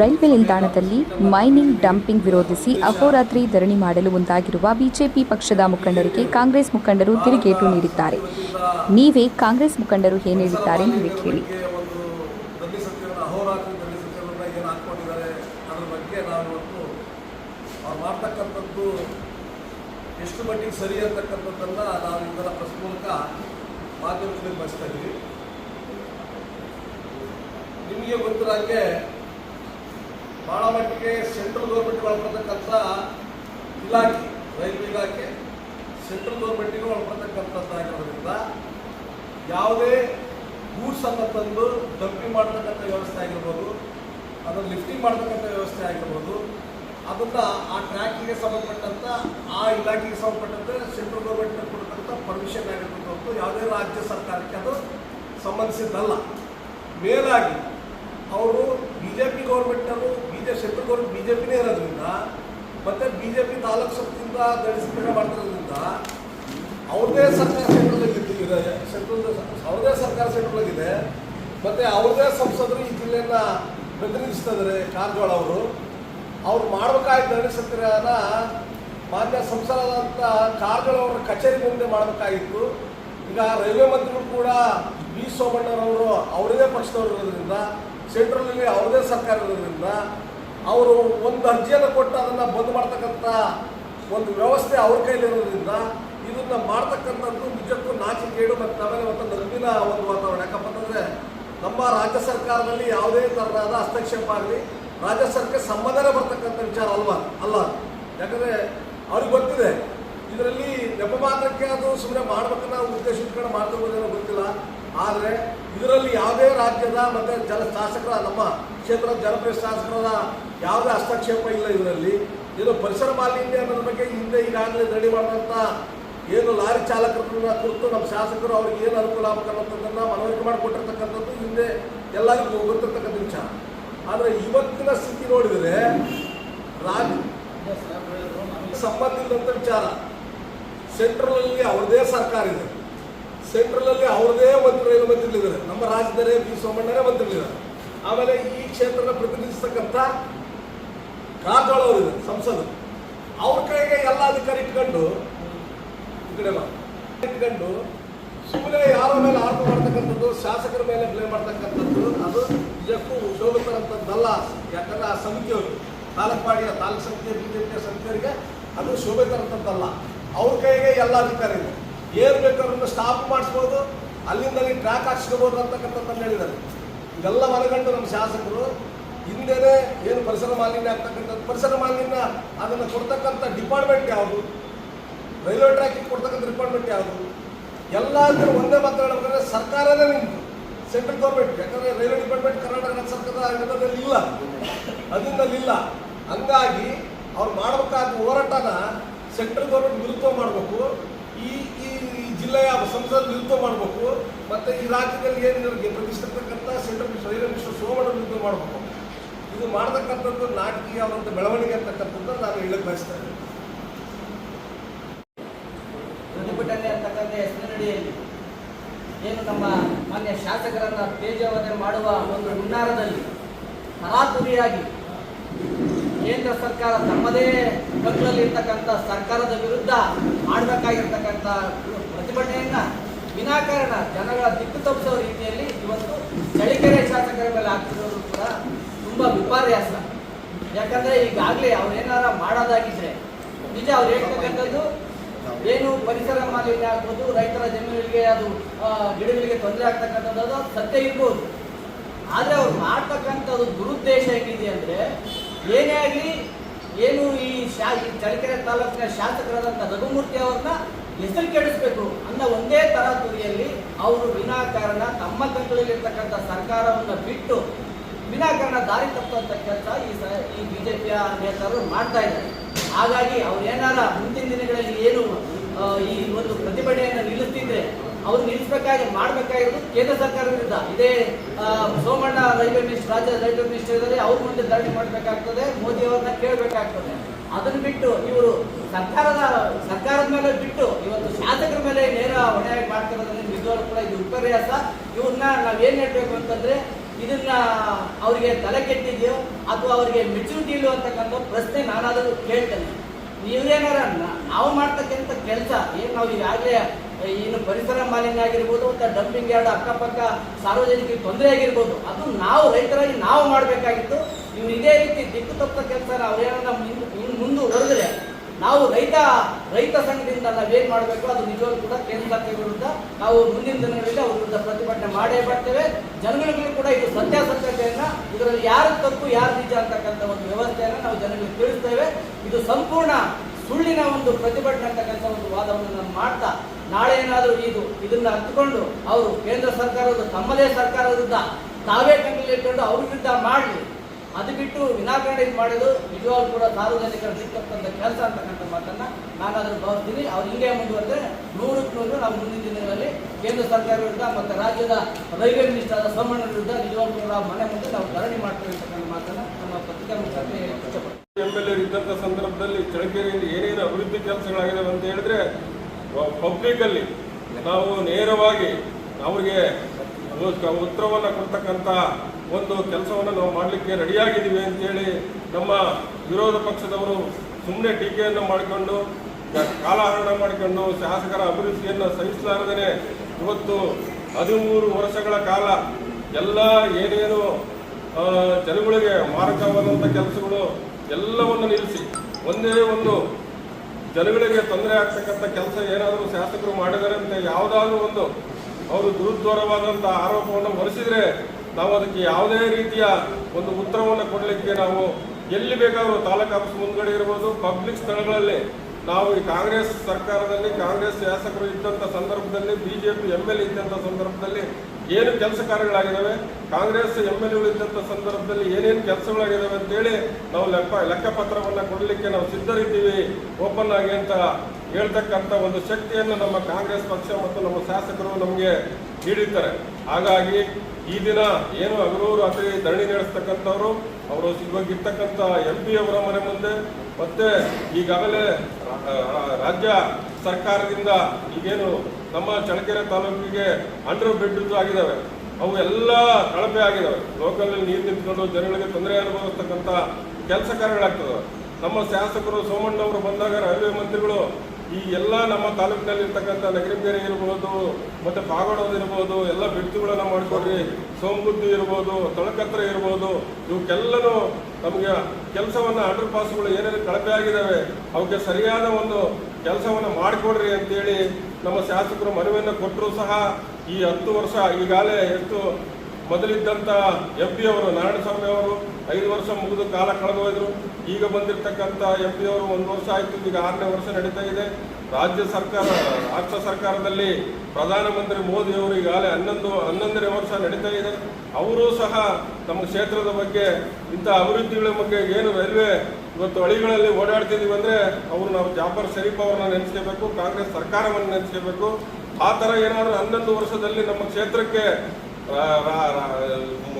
Railway ನಿಲ್ದಾಣದಲ್ಲಿ mining dumping ವಿರೋಧಿಸಿ ಅಹೋರಾತ್ರಿ ಧರಣಿ ಮಾಡಲು ಮುಂದಾಗಿರುವ ಬಿಜೆಪಿ ಪಕ್ಷದ ಮುಖಂಡರಿಗೆ ಕಾಂಗ್ರೆಸ್ ಮುಖಂಡರು ತಿರುಗೇಟು ನೀಡಿದ್ದಾರೆ. ನೀವೇ ಕಾಂಗ್ರೆಸ್ ಮುಖಂಡರು ಏನು ಹೇಳಿದ್ದಾರೆ ನೀವೇ ಕೇಳಿ. ಎಷ್ಟು ಮಟ್ಟಿಗೆ ಸರಿ ಅಂತಕ್ಕಂಥದ್ದನ್ನು ನಾವು ಇದರ ಪ್ರೆಸ್ ಮೂಲಕ ಮಾಧ್ಯಮದಲ್ಲಿ ಬಯಸ್ತಾ ಇದ್ದೀವಿ. ನಿಮಗೆ ಗೊತ್ತಿರೋ ಹಾಗೆ ಭಾಳ ಮಟ್ಟಿಗೆ ಸೆಂಟ್ರಲ್ ಗೌರ್ಮೆಂಟ್ ಒಳಪಡ್ತಕ್ಕಂಥ ಇಲಾಖೆ, ರೈಲ್ವೆ ಇಲಾಖೆ ಸೆಂಟ್ರಲ್ ಗೌರ್ಮೆಂಟಿಗೆ ಒಳಪಡ್ತಕ್ಕಂಥದ್ದಾಗಿರೋದ್ರಿಂದ ಯಾವುದೇ ಗೂಡ್ಸ್ ಅನ್ನು ತಂದು ಡಂಪಿಂಗ್ ಮಾಡ್ತಕ್ಕಂಥ ವ್ಯವಸ್ಥೆ ಆಗಿರ್ಬೋದು, ಅದನ್ನು ಲಿಫ್ಟಿಂಗ್ ಮಾಡ್ತಕ್ಕಂಥ ವ್ಯವಸ್ಥೆ ಆಗಿರ್ಬೋದು, ಅದನ್ನು ಆ ಟ್ರ್ಯಾಕಿಗೆ ಸಂಬಂಧಪಟ್ಟಂಥ ಆ ಇಲಾಖೆಗೆ ಸಂಬಂಧಪಟ್ಟಂತೆ ಸೆಂಟ್ರಲ್ ಗೌರ್ಮೆಂಟ್ ಕೊಡ್ತಕ್ಕಂಥ ಪರ್ಮಿಷನ್ ಆಗಿರ್ಬೋದು ಯಾವುದೇ ರಾಜ್ಯ ಸರ್ಕಾರಕ್ಕೆ ಅದು ಸಂಬಂಧಿಸಿದ್ದಲ್ಲ. ಮೇಲಾಗಿ, ಅವರು ಬಿ ಜೆ ಪಿ ಗೌರ್ಮೆಂಟರು ಸೆಂಟ್ರಲ್ ಗೌರ್ಮೆಂಟ್ ಬಿ ಜೆ ಪಿನೇ ಇರೋದ್ರಿಂದ, ಮತ್ತು ಬಿ ಜೆ ಪಿ ತಾಲೂಕು ಸಂಸ್ಥೆಯಿಂದ ಗಳಿಸಿಕೆ ಮಾಡ್ತಿರೋದ್ರಿಂದ, ಅವ್ರದೇ ಸರ್ಕಾರ ಸೆಂಟ್ರಲ್ಲಿ ಸೆಂಟ್ರಲ್ ಅವ್ರದೇ ಸರ್ಕಾರ ಸೆಂಟ್ರಲ್ ಇದೆ ಮತ್ತು ಅವ್ರದೇ ಸಂಸದರು ಈ ಜಿಲ್ಲೆಯನ್ನು ಪ್ರತಿನಿಧಿಸ್ತಾ ಇದ್ದಾರೆ ಕಾರಜೋಳ ಅವರು. ಅವ್ರು ಮಾಡಬೇಕಾಗಿ ನಡೆಸತ್ತಿರೋನ ಮಾನ್ಯ ಸಂಸದರಾದಂಥ ಕಾರಜೋಳ ಅವರ ಕಚೇರಿ ಮುಂದೆ ಮಾಡಬೇಕಾಗಿತ್ತು. ಈಗ ರೈಲ್ವೆ ಮಂತ್ರಿಗಳು ಕೂಡ ಬಿ ಸೋಮಣ್ಣರವರು ಅವರದೇ ಪಕ್ಷದವರು ಇರೋದ್ರಿಂದ ಸೆಂಟ್ರಲಲ್ಲಿ ಅವ್ರದೇ ಸರ್ಕಾರ ಇರೋದ್ರಿಂದ ಅವರು ಒಂದು ಅರ್ಜಿಯನ್ನು ಕೊಟ್ಟು ಅದನ್ನು ಬಂದ್ ಮಾಡ್ತಕ್ಕಂಥ ಒಂದು ವ್ಯವಸ್ಥೆ ಅವ್ರ ಕೈಲಿರೋದ್ರಿಂದ ಇದನ್ನ ಮಾಡ್ತಕ್ಕಂಥದ್ದು ನಿಜಕ್ಕೂ ನಾಚಿಕೇಡು ಮತ್ತು ಆಮೇಲೆ ಒಂದು ನಂಬಿನ ಒಂದು ವಾತಾವರಣ. ಯಾಕಪ್ಪ ಅಂತಂದರೆ ನಮ್ಮ ರಾಜ್ಯ ಸರ್ಕಾರದಲ್ಲಿ ಯಾವುದೇ ತರಹದ ಹಸ್ತಕ್ಷೇಪ ಆಗಲಿ, ರಾಜ್ಯ ಸರ್ಕಾರ ಸಂಬಂಧನೇ ಬರ್ತಕ್ಕಂಥ ವಿಚಾರ ಅಲ್ವಾ? ಅಲ್ಲ. ಯಾಕಂದರೆ ಅವ್ರಿಗೆ ಗೊತ್ತಿದೆ. ಇದರಲ್ಲಿ ನೆಪ ಮಾತ್ರಕ್ಕೆ ಅದು ಸುಮ್ಮನೆ ಮಾಡ್ಬೇಕನ್ನ ಉದ್ದೇಶ ಇಟ್ಕೊಂಡು ಮಾಡ್ತಿರ್ಬೋದೇನೋ ಗೊತ್ತಿಲ್ಲ. ಆದರೆ ಇದರಲ್ಲಿ ಯಾವುದೇ ರಾಜ್ಯದ ಮತ್ತು ಜನ ಶಾಸಕರ ನಮ್ಮ ಕ್ಷೇತ್ರದ ಜನಪ್ರಿಯ ಶಾಸಕರ ಯಾವುದೇ ಹಸ್ತಕ್ಷೇಪ ಇಲ್ಲ ಇದರಲ್ಲಿ. ಇದು ಪರಿಸರ ಮಾಲಿನ್ಯ ಅನ್ನೋದ್ರ ಬಗ್ಗೆ ಹಿಂದೆ ಈಗಾಗಲೇ ರೆಡಿ ಮಾಡಿದಂಥ ಏನು ಲಾರಿ ಚಾಲಕರನ್ನ ಕುರಿತು ನಮ್ಮ ಶಾಸಕರು ಅವ್ರಿಗೆ ಏನು ಅನುಕೂಲ ಆಗಬೇಕನ್ನೋದನ್ನು ಮನವರಿಕೆ ಮಾಡಿಕೊಟ್ಟಿರ್ತಕ್ಕಂಥದ್ದು ಹಿಂದೆ ಎಲ್ಲರಿಗೂ ಗೊತ್ತಿರ್ತಕ್ಕಂಥ ವಿಚಾರ. ಆದರೆ ಇವತ್ತಿನ ಸ್ಥಿತಿ ನೋಡಿದರೆ ರಾಜ್ಯ ಸಂಬಂಧ ಇಲ್ಲದಂಥ ವಿಚಾರ. ಸೆಂಟ್ರಲಲ್ಲಿ ಅವ್ರದೇ ಸರ್ಕಾರ ಇದೆ. ಸೆಂಟ್ರಲಲ್ಲಿ ಅವ್ರದೇ ಒಂದು ರೈಲು ಮಂತ್ರಿಗಳಿದ್ದಾರೆ ನಮ್ಮ ರಾಜ್ಯದಲ್ಲೇ ಬಿ ಸೋಮಣ್ಣರೇ ಮಂತ್ರಿಗಳಿದ್ದಾರೆ ಆಮೇಲೆ ಈ ಕ್ಷೇತ್ರನ ಪ್ರತಿನಿಧಿಸ್ತಕ್ಕಂಥ ಕಾರಜೋಳ ಅವರಿದೆ ಸಂಸದರು. ಅವ್ರ ಕೈಗೆ ಎಲ್ಲ ಅಧಿಕಾರ ಇಟ್ಕೊಂಡು ಕಡೆ. ಇಟ್ಕೊಂಡು ಸುಮ್ಮನೆ ಯಾರ ಮೇಲೆ ಆರೋಪ ಮಾಡ್ತಕ್ಕಂಥದ್ದು, ಶಾಸಕರ ಮೇಲೆ ಬ್ಲೇಮ್ ಮಾಡ್ತಕ್ಕಂಥದ್ದು, ಅದು ನಿಜಕ್ಕೂ ಶೋಭಿತರಂಥದ್ದಲ್ಲ. ಯಾಕಂದ್ರೆ ಆ ಸಮಿತಿಯವರು ತಾಲೂಕು ಪಾಡಿಯ ತಾಲೂಕು ಸಮಿತಿಯ ಬಿಜೆಪಿಯ ಸಮಿತಿಯವರಿಗೆ ಅದು ಶೋಭಿತರಂಥದ್ದಲ್ಲ. ಅವ್ರ ಕೈಗೆ ಎಲ್ಲ ಅಧಿಕಾರ ಇದೆ. ಏನು ಬೇಕಾದ್ರೂ ಸ್ಟಾಪ್ ಮಾಡಿಸ್ಬೋದು ಅಲ್ಲಿಂದ ಅಲ್ಲಿ ಟ್ರ್ಯಾಕ್ ಹಾಕ್ಸ್ಕೋಬೋದು ಅಂತಕ್ಕಂಥದ್ದನ್ನು ಹೇಳಿದ್ದಾರೆ. ಇದೆಲ್ಲ ಮನಗಂಡು ನಮ್ಮ ಶಾಸಕರು, ಹಿಂದೆನೇ ಏನು ಪರಿಸರ ಮಾಲಿನ್ಯ ಆಗ್ತಕ್ಕಂಥದ್ದು ಪರಿಸರ ಮಾಲಿನ್ಯ ಅದನ್ನು ಕೊಡ್ತಕ್ಕಂಥ ಡಿಪಾರ್ಟ್ಮೆಂಟ್ ಯಾವುದು? ರೈಲ್ವೆ ಟ್ರ್ಯಾಕಿಗೆ ಕೊಡ್ತಕ್ಕಂಥ ಡಿಪಾರ್ಟ್ಮೆಂಟ್ ಯಾವುದು? ಎಲ್ಲ ಅಂದರೆ ಒಂದೇ ಮಾತಾಡಬೇಕಂದ್ರೆ ಸರ್ಕಾರನೇ ನಿಂತು ಸೆಂಟ್ರಲ್ ಗೌರ್ಮೆಂಟ್ ಯಾಕಂದ್ರೆ ರೈಲ್ವೆ ಡಿಪಾರ್ಟ್ಮೆಂಟ್ ಕರ್ನಾಟಕ ಸರ್ಕಾರದ ಆಡಳಿತದಲ್ಲಿ ಇಲ್ಲ. ಅದರಿಂದಲಿಲ್ಲ ಹಂಗಾಗಿ ಅವ್ರು ಮಾಡಬೇಕಾದ ಹೋರಾಟನ ಸೆಂಟ್ರಲ್ ಗೌರ್ಮೆಂಟ್ ವಿರುದ್ಧ ಮಾಡಬೇಕು. ಈ ಈ ಜಿಲ್ಲೆಯ ಸಂಸದ ಯುದ್ಧ ಮಾಡಬೇಕು, ಮತ್ತೆ ಈ ರಾಜ್ಯದಲ್ಲಿ ಏನು ಪ್ರತಿಷ್ಠಿರ್ತಕ್ಕಂಥ central minister railway minister Somanna ಮಾಡಬೇಕು. ಇದು ಮಾಡತಕ್ಕಂಥದ್ದು ನಾಟಕೀಯವಾದಂಥ ಬೆಳವಣಿಗೆ ಅಂತಕ್ಕಂಥದ್ದು ನಾನು ಹೇಳಕ್ ಬಯಸ್ತಾ ಇದ್ದೇನೆ. ಪ್ರತಿಭಟನೆ ಅಂತಕ್ಕಂಥ ಹೆಸರಿನಡಿಯಲ್ಲಿ ಏನು ನಮ್ಮ ಮಾನ್ಯ ಶಾಸಕರನ್ನ ತೇಜಾವಧೆ ಮಾಡುವ ಒಂದು ಹುನ್ನಾರದಲ್ಲಿ ತರಾತುರಿಯಾಗಿ ಕೇಂದ್ರ ಸರ್ಕಾರ ತಮ್ಮದೇ ಕಂಟ್ರಲ್ಲಿ ಇರ್ತಕ್ಕಂಥ ಸರ್ಕಾರದ ವಿರುದ್ಧ ಮಾಡಬೇಕಾಗಿರ್ತಕ್ಕಂಥ ಪ್ರತಿಭಟನೆಯನ್ನ ವಿನಾಕಾರಣ ಜನಗಳ ದಿಕ್ಕು ತಪ್ಪಿಸೋ ರೀತಿಯಲ್ಲಿ ಇವತ್ತು ಚಳಿಕೆರೆ ಶಾಸಕರ ಮೇಲೆ ಆಗ್ತಿರೋದು ಕೂಡ ತುಂಬಾ ವಿಪರ್ಯಾಸ. ಯಾಕಂದ್ರೆ ಈಗಾಗಲೇ ಅವ್ರೇನಾರ ಮಾಡೋದಾಗಿದ್ರೆ ನಿಜ ಅವ್ರು ಹೇಳ್ತಕ್ಕಂಥದ್ದು ಏನು ಪರಿಸರ ಮಾಲಿನ್ಯ ಆಗ್ಬೋದು, ರೈತರ ಜಮೀನುಗಳಿಗೆ ಅದು ಗಿಡಗಳಿಗೆ ತೊಂದರೆ ಆಗ್ತಕ್ಕಂಥದ್ದು ಸತ್ಯ ಇರ್ಬೋದು. ಆದ್ರೆ ಅವ್ರು ಮಾಡ್ತಕ್ಕಂಥದ್ದು ದುರುದ್ದೇಶ ಏನಿದೆ ಅಂದ್ರೆ ಏನೇ ಆಗಲಿ ಏನು ಈ ಶಾ ಈ ಚಳ್ಳಕೆರೆ ತಾಲೂಕಿನ ಶಾಸಕರಾದಂಥ ರಘುಮೂರ್ತಿ ಅವ್ರನ್ನ ಹೆಸರು ಕೆಡಿಸ್ಬೇಕು ಅನ್ನೋ ಒಂದೇ ತರಾತುರಿಯಲ್ಲಿ ಅವರು ವಿನಾಕಾರಣ ತಮ್ಮ ಕಂಟ್ರೋಲಿರ್ತಕ್ಕಂಥ ಸರ್ಕಾರವನ್ನು ಬಿಟ್ಟು ವಿನಾಕಾರಣ ದಾರಿ ತಪ್ಪುವಂಥ ಕೆಲಸ ಈ ಸ ಈ ಬಿಜೆಪಿಯ ನೇತಾರರು ಮಾಡ್ತಾ ಇದ್ದಾರೆ. ಹಾಗಾಗಿ ಅವ್ರು ಏನಾರ ಮುಂದಿನ ದಿನಗಳಲ್ಲಿ ಏನು ಈ ಒಂದು ಪ್ರತಿಭಟನೆಯನ್ನು ನಿಲ್ಲಿಸ್ತಿದ್ರೆ ಅವ್ರು ನಿಲ್ಲಿಸಬೇಕಾಗಿ ಮಾಡಬೇಕಾಗಿರೋದು ಕೇಂದ್ರ ಸರ್ಕಾರ ವಿರುದ್ಧ ಇದೇ ಸೋಮಣ್ಣ ರೈಲ್ವೆ ಮಿನಿಸ್ಟರ್ ರಾಜ್ಯ ರೈಲ್ವೆ ಮಿನಿಸ್ಟರ್ ಇದ್ದಾರೆ ಅವ್ರ ಮುಂದೆ ಧರಣಿ ಮಾಡಬೇಕಾಗ್ತದೆ, ಮೋದಿ ಅವ್ರನ್ನ ಕೇಳಬೇಕಾಗ್ತದೆ. ಅದನ್ನು ಬಿಟ್ಟು ಇವರು ಸರ್ಕಾರದ ಸರ್ಕಾರದ ಮೇಲೆ ಬಿಟ್ಟು ಇವತ್ತು ಶಾಸಕರ ಮೇಲೆ ನೇರ ಹೊಣೆಯಾಗಿ ಮಾಡ್ತಿರೋದ್ರಿಂದ ನಿಜವಾಗ್ಲೂ ಕೂಡ ಇದು ವಿಪರ್ಯಾಸ ಇವ್ರನ್ನ ನಾವೇನು ಹೇಳ್ಬೇಕು ಅಂತಂದ್ರೆ, ಇದನ್ನ ಅವರಿಗೆ ತಲೆ ಕೆಟ್ಟಿದೆಯೋ ಅಥವಾ ಅವರಿಗೆ ಮೆಚುರಿಟಿ ಇಲ್ಲೋ ಅಂತಕ್ಕಂಥ ಪ್ರಶ್ನೆ ನಾನಾದರೂ ಕೇಳ್ತೇನೆ. ನೀವೇನಾರ ನಾವು ಮಾಡ್ತಕ್ಕಂಥ ಕೆಲಸ, ಏನು ನಾವು ಈಗಾಗಲೇ ಏನು ಪರಿಸರ ಮಾಲಿನ್ಯ ಆಗಿರ್ಬೋದು ಮತ್ತು ಡಂಪಿಂಗ್ ಯಾರ್ಡ್ ಅಕ್ಕಪಕ್ಕ ಸಾರ್ವಜನಿಕರಿಗೆ ತೊಂದರೆ ಆಗಿರ್ಬೋದು, ಅದು ನಾವು ರೈತರಾಗಿ ನಾವು ಮಾಡಬೇಕಾಗಿತ್ತು. ಇನ್ನು ಇದೇ ರೀತಿ ದಿಕ್ಕು ತಪ್ಪ ಕೆಲಸ ಅವ್ರೇನಾರ ಇನ್ನು ಮುಂದುವರೆದ್ರೆ ನಾವು ರೈತ ರೈತ ಸಂಘದಿಂದ ನಾವೇನು ಮಾಡಬೇಕು, ಅದು ನಿಜವಾಗ್ಲೂ ಕೂಡ ಕೇಂದ್ರ ಸರ್ಕಾರ ವಿರುದ್ಧ ನಾವು ಮುಂದಿನ ದಿನಗಳಲ್ಲಿ ಅವ್ರ ವಿರುದ್ಧ ಪ್ರತಿಭಟನೆ ಮಾಡೇ ಬರ್ತೇವೆ ಜನಗಳಿಗೂ ಕೂಡ ಇದು ಸತ್ಯಾಸತ್ಯತೆಯನ್ನು ಇದರಲ್ಲಿ ಯಾರು ತಪ್ಪು, ಯಾರು ನಿಜ ಅಂತಕ್ಕಂಥ ಒಂದು ವ್ಯವಸ್ಥೆಯನ್ನು ನಾವು ಜನಗಳಿಗೆ ತಿಳಿಸ್ತೇವೆ. ಇದು ಸಂಪೂರ್ಣ ಸುಳ್ಳಿನ ಒಂದು ಪ್ರತಿಭಟನೆ ಅಂತಕ್ಕಂಥ ಒಂದು ವಾದವನ್ನು ನಾವು ಮಾಡ್ತಾ ನಾಳೆ ಏನಾದರೂ ಇದು, ಇದನ್ನ ಹತ್ಕೊಂಡು ಅವರು ಕೇಂದ್ರ ಸರ್ಕಾರದ ತಮ್ಮದೇ ಸರ್ಕಾರ ವಿರುದ್ಧ ತಾವೇ ಕಂಡಲ್ಲಿ ಇಟ್ಕೊಂಡು ಅವ್ರ ವಿರುದ್ಧ ಮಾಡಲಿ. ಅದು ಬಿಟ್ಟು ವಿನಾಕಾರಣ ಇದು ಮಾಡೋದು ನಿಜವಾಗ್ಲೂ ಕೂಡ ಸಾರ್ವಜನಿಕರ ಸಿಕ್ಕಂತ ಕೆಲಸ ಅಂತಕ್ಕಂಥ ಮಾತನ್ನ ನಾನು ಅದನ್ನು ಭಾವಿಸ್ತೀನಿ. ಅವ್ರು ಹಿಂಗೆ ಮುಂದುವರೆದ್ರೆ ನೂರಕ್ಕೆ ನೂರು ನಾವು ಮುಂದಿನ ದಿನಗಳಲ್ಲಿ ಕೇಂದ್ರ ಸರ್ಕಾರ ವಿರುದ್ಧ ಮತ್ತು ರಾಜ್ಯದ ರೈಲ್ವೆ ಮಿನಿಸ್ಟರ್ ಆದ ಸೋಮಣ್ಣ ವಿರುದ್ಧ ನಿಜವಾಗ್ಲೂ ಕೂಡ ಮನೆ ಮುಂದೆ ನಾವು ಧರಣಿ ಮಾಡ್ತೇವೆ ಅಂತಕ್ಕಂಥ ಮಾತನ್ನ ನಮ್ಮ ಪತ್ರಿಕಾ ಮುಖಾಂತರ ಎಲ್ ಇದ್ದಂಥ ಸಂದರ್ಭದಲ್ಲಿ ಚಳಕೆರೆಯಲ್ಲಿ ಏನೇನು ಅಭಿವೃದ್ಧಿ ಕೆಲಸಗಳಾಗಿದೆ ಅಂತ ಹೇಳಿದ್ರೆ ಪಬ್ಲಿಕ್ ಅಲ್ಲಿ ನಾವು ನೇರವಾಗಿ ಅವರಿಗೆ ಉತ್ತರವನ್ನು ಕೊಡ್ತಕ್ಕಂಥ ಒಂದು ಕೆಲಸವನ್ನು ನಾವು ಮಾಡಲಿಕ್ಕೆ ರೆಡಿಯಾಗಿದ್ದೀವಿ ಅಂತೇಳಿ ನಮ್ಮ ವಿರೋಧ ಪಕ್ಷದವರು ಸುಮ್ಮನೆ ಟೀಕೆಯನ್ನು ಮಾಡಿಕೊಂಡು, ಕಾಲಹರಣ ಮಾಡಿಕೊಂಡು, ಶಾಸಕರ ಅಭಿವೃದ್ಧಿಯನ್ನು ಸಹಿಸಲಾರದೇ ಇವತ್ತು ಹದಿಮೂರು ವರ್ಷಗಳ ಕಾಲ ಎಲ್ಲ ಏನೇನು ಜನಗಳಿಗೆ ಮಾರಕವಾದಂಥ ಕೆಲಸಗಳು ಎಲ್ಲವನ್ನು ನಿಲ್ಲಿಸಿ, ಒಂದೇ ಒಂದು ಜನಗಳಿಗೆ ತೊಂದರೆ ಆಗ್ತಕ್ಕಂಥ ಕೆಲಸ ಏನಾದರೂ ಶಾಸಕರು ಮಾಡಿದರೆ ಅಂತ ಯಾವುದಾದ್ರೂ ಒಂದು ಅವರು ದುರುದ್ವಾರವಾದಂಥ ಆರೋಪವನ್ನು ಹೊರಿಸಿದರೆ ನಾವು ಅದಕ್ಕೆ ಯಾವುದೇ ರೀತಿಯ ಒಂದು ಉತ್ತರವನ್ನು ಕೊಡಲಿಕ್ಕೆ ನಾವು ಎಲ್ಲಿ ಬೇಕಾದರೂ ತಾಲೂಕು ಆಫೀಸ್ ಮುಂದ್ಗಡೆ ಇರ್ಬೋದು, ಪಬ್ಲಿಕ್ ಸ್ಥಳಗಳಲ್ಲಿ ನಾವು ಈ ಕಾಂಗ್ರೆಸ್ ಸರ್ಕಾರದಲ್ಲಿ ಕಾಂಗ್ರೆಸ್ ಶಾಸಕರು ಇದ್ದಂಥ ಸಂದರ್ಭದಲ್ಲಿ, ಬಿಜೆಪಿ ಎಂ ಎಲ್ ಇದ್ದಂಥ ಸಂದರ್ಭದಲ್ಲಿ ಏನು ಕೆಲಸ ಕಾರ್ಯಗಳಾಗಿದ್ದಾವೆ ಕಾಂಗ್ರೆಸ್ ಎಂ ಎಲ್ ಎಗಳಿದ್ದಂಥ ಸಂದರ್ಭದಲ್ಲಿ ಏನೇನು ಕೆಲಸಗಳಾಗಿದ್ದಾವೆ ಅಂತೇಳಿ ನಾವು ಲೆಕ್ಕ ಲೆಕ್ಕಪತ್ರವನ್ನು ಕೊಡಲಿಕ್ಕೆ ನಾವು ಸಿದ್ಧರಿದ್ದೀವಿ. ಓಪನ್ ಆಗಿ ಅಂತ ಹೇಳ್ತಕ್ಕಂಥ ಒಂದು ಶಕ್ತಿಯನ್ನು ನಮ್ಮ ಕಾಂಗ್ರೆಸ್ ಪಕ್ಷ ಮತ್ತು ನಮ್ಮ ಶಾಸಕರು ನಮಗೆ ನೀಡಿದ್ದಾರೆ ಹಾಗಾಗಿ ಈ ದಿನ ಏನು ಹಗಲು ರಾತ್ರಿ ಧರಣಿ ನಡೆಸ್ತಕ್ಕಂಥವ್ರು, ಅವರು ಇವಾಗ ಇರ್ತಕ್ಕಂಥ ಎಂ ಪಿ ಅವರ ಮನೆ ಮುಂದೆ, ಮತ್ತೆ ಈಗಾಗಲೇ ರಾಜ್ಯ ಸರ್ಕಾರದಿಂದ ಈಗೇನು ನಮ್ಮ ಚಳ್ಳಕೆರೆ ತಾಲೂಕಿಗೆ ಅಂಡರ್ ಬ್ರಿಡ್ಜ್ ಆಗಿದ್ದಾವೆ ಅವು ಎಲ್ಲ ಕಳಪೆ ಆಗಿದ್ದಾವೆ ಲೋಕಲಲ್ಲಿ ನೀರು ನಿಂತ್ಕೊಂಡು ಜನಗಳಿಗೆ ತೊಂದರೆ ಅನುಭವಿಸ್ತಕ್ಕಂಥ ಕೆಲಸ ಕಾರ್ಯಗಳಾಗ್ತದೆ ನಮ್ಮ ಶಾಸಕರು ಸೋಮಣ್ಣವರು ಬಂದಾಗ ರೈಲ್ವೆ ಮಂತ್ರಿಗಳು ಈ ಎಲ್ಲ ನಮ್ಮ ತಾಲೂಕಿನಲ್ಲಿ ಇರ್ತಕ್ಕಂಥ ನಗರಬೇರೆ ಇರ್ಬೋದು, ಮತ್ತೆ ಪಾಗೋಣದಿರ್ಬೋದು ಎಲ್ಲ ಬಿಡ್ತುಗಳನ್ನು ಮಾಡಿಕೊಡ್ರಿ ಸೋಂಬುದ್ದಿ ಇರ್ಬೋದು, ತೊಳಕತ್ರ ಇರ್ಬೋದು, ಇವಕ್ಕೆಲ್ಲನೂ ನಮಗೆ ಕೆಲಸವನ್ನ ಅಂಡರ್ ಪಾಸ್ಗಳು ಏನೇನು ಕಳಪೆ ಆಗಿದ್ದಾವೆ ಅವಕ್ಕೆ ಸರಿಯಾದ ಒಂದು ಕೆಲಸವನ್ನ ಮಾಡಿಕೊಡ್ರಿ ಅಂತೇಳಿ ನಮ್ಮ ಶಾಸಕರು ಮನವಿಯನ್ನು ಕೊಟ್ಟರು ಸಹ ಈ ಹತ್ತು ವರ್ಷ ಈಗಾಗಲೇ ಎಷ್ಟು ಮೊದಲಿದ್ದಂಥ ಎಂ ಪಿ ಅವರು, ನಾರಾಯಣಸ್ವಾಮಿ ಅವರು ಐದು ವರ್ಷ ಮುಗಿದು ಕಾಲ ಕಳೆದು ಹೋದರು. ಈಗ ಬಂದಿರತಕ್ಕಂಥ ಎಂ ಪಿ ಅವರು ಒಂದು ವರ್ಷ ಆಯಿತು, ಈಗ ಆರನೇ ವರ್ಷ ನಡೀತಾ ಇದೆ. ರಾಜ್ಯ ಸರ್ಕಾರ, ರಾಷ್ಟ್ರ ಸರ್ಕಾರದಲ್ಲಿ ಪ್ರಧಾನಮಂತ್ರಿ ಮೋದಿ ಅವರು ಈಗಾಗಲೇ ಹನ್ನೊಂದು, ಹನ್ನೊಂದನೇ ವರ್ಷ ನಡೀತಾ ಇದೆ. ಅವರು ಸಹ ನಮ್ಮ ಕ್ಷೇತ್ರದ ಬಗ್ಗೆ ಇಂಥ ಅಭಿವೃದ್ಧಿಗಳ ಬಗ್ಗೆ ಏನು ರೈಲ್ವೆ ಇವತ್ತು ಹಳಿಗಳಲ್ಲಿ ಓಡಾಡ್ತಿದ್ದೀವಿ ಅಂದರೆ ಅವರು ನಾವು ಜಾಫರ್ ಶರೀಫ್ ಅವರನ್ನ ನೆನೆಸ್ಕೋಬೇಕು, ಕಾಂಗ್ರೆಸ್ ಸರ್ಕಾರವನ್ನು ನೆನೆಸ್ಕೋಬೇಕು. ಆ ಥರ ಏನಾದರೂ ಹನ್ನೊಂದು ವರ್ಷದಲ್ಲಿ ನಮ್ಮ ಕ್ಷೇತ್ರಕ್ಕೆ را را را